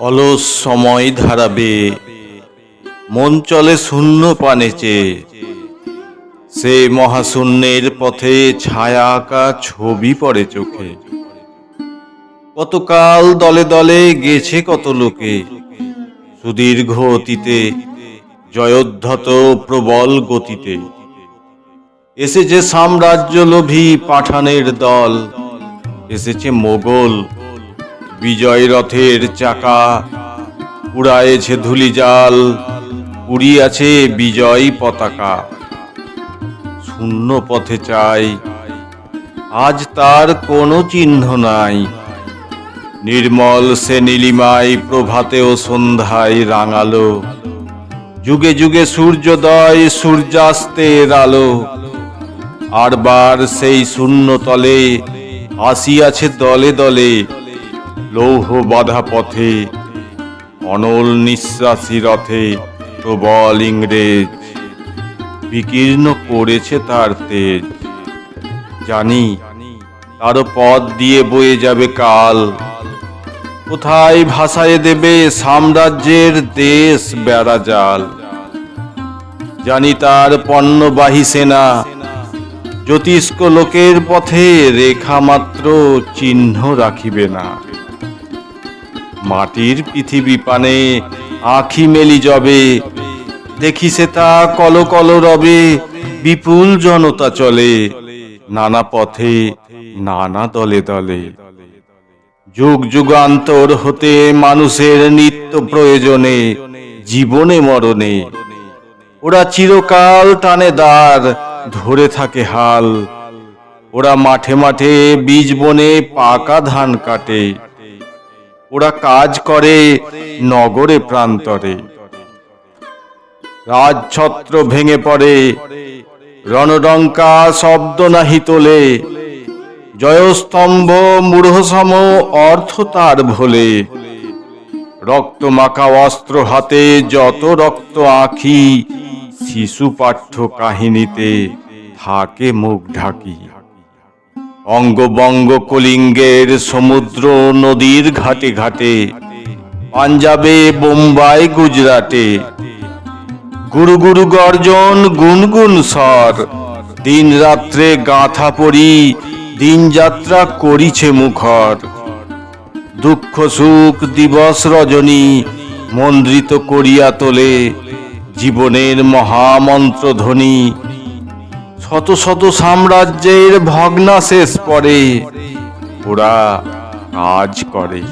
অলস সময় ধারাবে, মন চলে শূন্য পানে সে মহাশূন্যের পথে ছায়া আঁকা ছবি পড়ে চোখে। কতকাল দলে দলে গেছে কত লোকে। সুদীর্ঘ অতীতে, জয়োদ্ধত প্রবল গতিতে। এসেছে সাম্রাজ্য লোভী পাঠানের দল, এসেছে মোগল বিজয় রথের চাকা। উড়ায়েছে ধুলিজাল উড়িয়াছে বিজয় পতাকা। শূন্য পথে চাই, আজ তার কোনো চিহ্ন নাই। নির্মল সে নীলিমায় প্রভাতে ও সন্ধ্যায় রাঙালো। যুগে যুগে সূর্যোদয় সূর্যাস্তের আলো। আরবার সেই শূন্য তলে আসিয়াছে দলে দলে লৌহ বাধা পথে অনল নিঃশ্বাসী রথে প্রবল ইংরেজ। বিকীর্ণ করেছে তার তেজ। জানি তারও পথ দিয়ে বয়ে যাবে কাল। কোথায় ভাসায় দেবে সাম্রাজ্যের দেশ বেড়া জাল? জানি তার পণ্যবাহী সেনা, জ্যোতিষ্ক লোকের পথে রেখা মাত্র চিহ্ন রাখিবে না। মাটির পৃথিবী পানে আখি মেলি যবে দেখিছে তা কল কল রবে, বিপুল জনতা চলে। নানা পথে, নানা দলে দলে। যুগ যুগান্তর হতে মানুষের নিত্য প্রয়োজনে, জীবনে মরণে। ওরা চিরকাল টানে দ্বার ধরে থাকে হাল। ওরা মাঠে মাঠে বীজ বনে পাকা ধান কাটে। ওরা কাজ করে নগরে প্রান্তরে। রাজছত্র ভেঙে পড়ে, রণডঙ্কা শব্দ নাহি তোলে, জয়স্তম্ভ মূঢ়সম অর্থ তার ভোলে। রক্ত মাখা অস্ত্র হাতে, যত রক্ত আঁখি, শিশু পাঠ্য কাহিনীতে থাকে মুখ ঢাকি। অঙ্গবঙ্গ কলিঙ্গের সমুদ্র নদীর ঘাটে ঘাটে, পাঞ্জাবে, বোম্বাই, গুজরাটে। গুরু গুরু গর্জন গুনগুন স্বর। দিন রাত্রে গাঁথা পড়ি, দিন যাত্রা করিছে মুখর। দুঃখ সুখ দিবস রজনী মন্দ্রিত করিয়া তোলে, জীবনের মহামন্ত্র ধ্বনি শত শত সাম্রাজ্যের ভগ্নাশেষ পরে ওরা কাজ করে।